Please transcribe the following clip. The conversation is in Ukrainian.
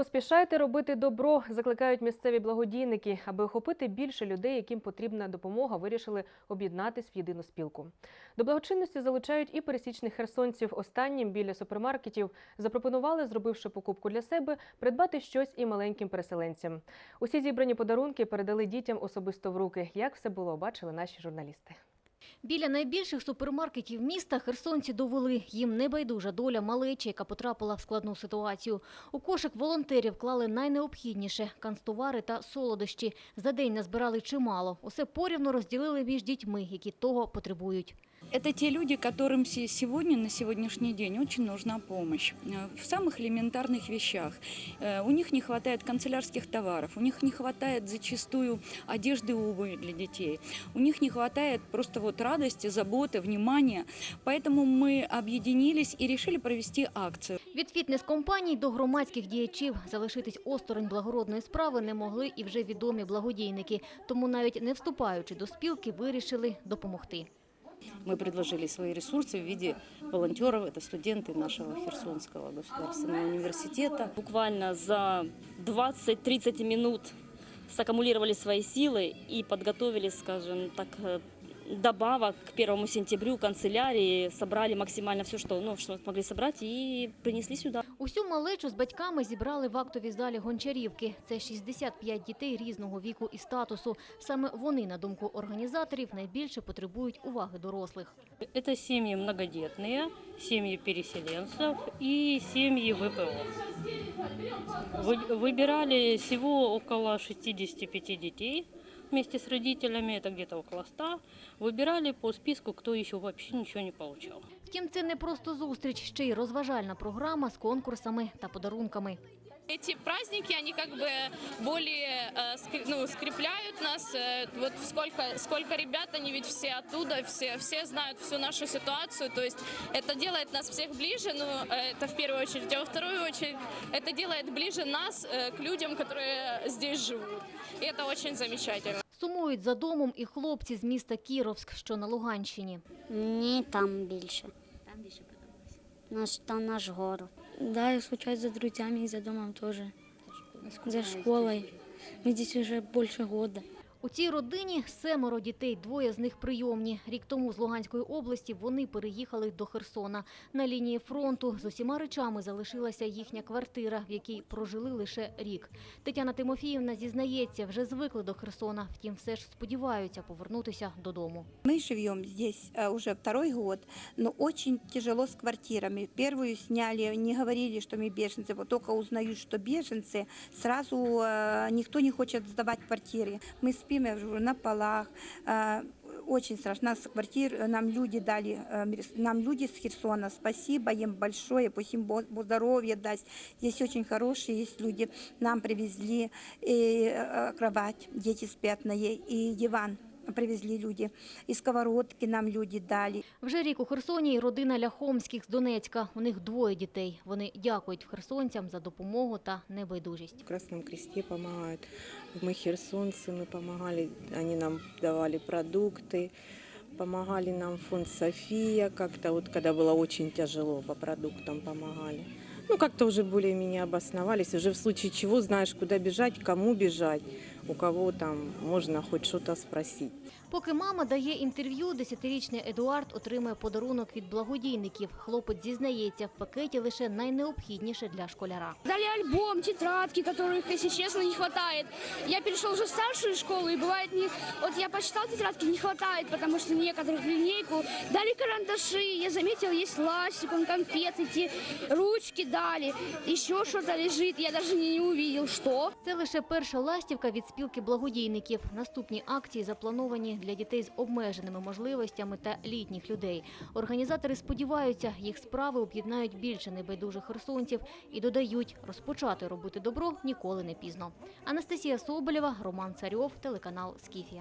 Поспішайте робити добро, закликають місцеві благодійники. Аби охопити більше людей, яким потрібна допомога, вирішили об'єднатись в єдину спілку. До благочинності залучають і пересічних херсонців. Останнім біля супермаркетів запропонували, зробивши покупку для себе, придбати щось і маленьким переселенцям. Усі зібрані подарунки передали дітям особисто в руки. Як все було, бачили наші журналісти. Біля найбільших супермаркетів міста херсонці довели, їм небайдужа доля малечі, яка потрапила в складну ситуацію. У кошик волонтерів клали найнеобхідніше – канцтовари та солодощі. За день назбирали чимало. Усе порівно розділили між дітьми, які того потребують. Это те люди, которым се- сегодня, на сегодняшний день, очень нужна помощь э, в самых элементарных вещах. Э, У них не хватает канцелярских товаров, у них не хватает зачастую одежды и обуви для детей, у них не хватает просто вот радости, заботы, внимания. Поэтому мы объединились и решили провести акцию. Від фітнес-компаній до громадських діячів залишитись осторонь благородної справи не могли і вже відомі благодійники. Тому навіть не вступаючи до спілки, вирішили допомогти. Мы предложили свои ресурсы в виде волонтеров. Это студенты нашего Херсонского государственного университета. буквально за 20-30 минут саккумулировали свои силы и подготовили, скажем так, э, добавок к первому сентябрю канцелярии, собрали максимально все, что, ну, что смогли собрать и принесли сюда. Усю малечу з батьками зібрали в актовій залі Гончарівки. Це 65 дітей різного віку і статусу. Саме вони, на думку організаторів, найбільше потребують уваги дорослих. Это семьи многодетные, семьи переселенцев и семьи ВПО. Вы- Выбирали всего около 65 детей вместе с родителями, это где-то около 100. Выбирали по списку, кто еще вообще ничего не получал. Втім, це не просто зустріч, ще й розважальна програма з конкурсами та подарунками. Эти праздники, они как бы более э, скр- ну, скрепляют нас. Э, Вот сколько, сколько ребят, они ведь все оттуда, все, все знают всю нашу ситуацию. То есть это делает нас всех ближе, ну, э, это в первую очередь. А во вторую очередь, это делает ближе нас э, к людям, которые здесь живут. И это очень замечательно. Сумують за домом і хлопці з міста Кіровськ, що на Луганщині. Ні, там більше. Там більше подобається. Наш, там наш город. Да, я скучаю за друзьями и за домом тоже. За школой. Мы здесь уже больше года. У цій родині семеро дітей, двоє з них прийомні. Рік тому з Луганської області вони переїхали до Херсона. На лінії фронту з усіма речами залишилася їхня квартира, в якій прожили лише рік. Тетяна Тимофіївна зізнається, вже звикли до Херсона, втім все ж сподіваються повернутися додому. Мы живем здесь э, уже второй год, но очень тяжело с квартирами. Первую сняли, не говорили, что мы беженцы. Вот только узнают, что беженцы, сразу э, никто не хочет сдавать квартиры. Мы спим уже на полах. э, очень страшно. Нас квартир нам люди дали, э, мир- нам люди с Херсона. Спасибо им большое, пусть им Бог Бог здоровья даст. Здесь очень хорошие есть люди. Нам привезли и, э, кровать, дети спят на ней, и диван привезли люди. И сковородки нам люди дали. Вже рік у Херсоні і родина Ляхомських з Донецька. У них двоє дітей. Вони дякують херсонцям за допомогу та небайдужість. В Красном Кресте помогают. Мы херсонцы, мы помогали, они нам давали продукты, помогали нам фонд София, как-то вот когда было очень тяжело, по продуктам помогали. Ну, как-то уже более-менее обосновались, уже в случае чего знаешь, куда бежать, кому бежать, у кого там можно хоть что-то спросить. Поки мама дає інтерв'ю, десятирічний Едуард отримує подарунок від благодійників. Хлопець зізнається, в пакеті лише найнеобхідніше для школяра. Дали альбом, тетрадки, которых, если честно, не хватает. Я перешел уже в старшую школу, и бывает, не... вот я почитал тетрадки, не хватает, потому что некоторых линейку. Дали карандаши, я заметил, есть ластик, он конфеты, те ручки дали, еще что-то лежит, я даже не, не увидел, что. Це лише перша ластівка від спілки благодійників. Наступні акції заплановані для дітей з обмеженими можливостями та літніх людей. Організатори сподіваються, їх справи об'єднають більше небайдужих херсонців і додають, розпочати робити добро ніколи не пізно. Анастасія Соболєва, Роман Царьов, телеканал Скіфія.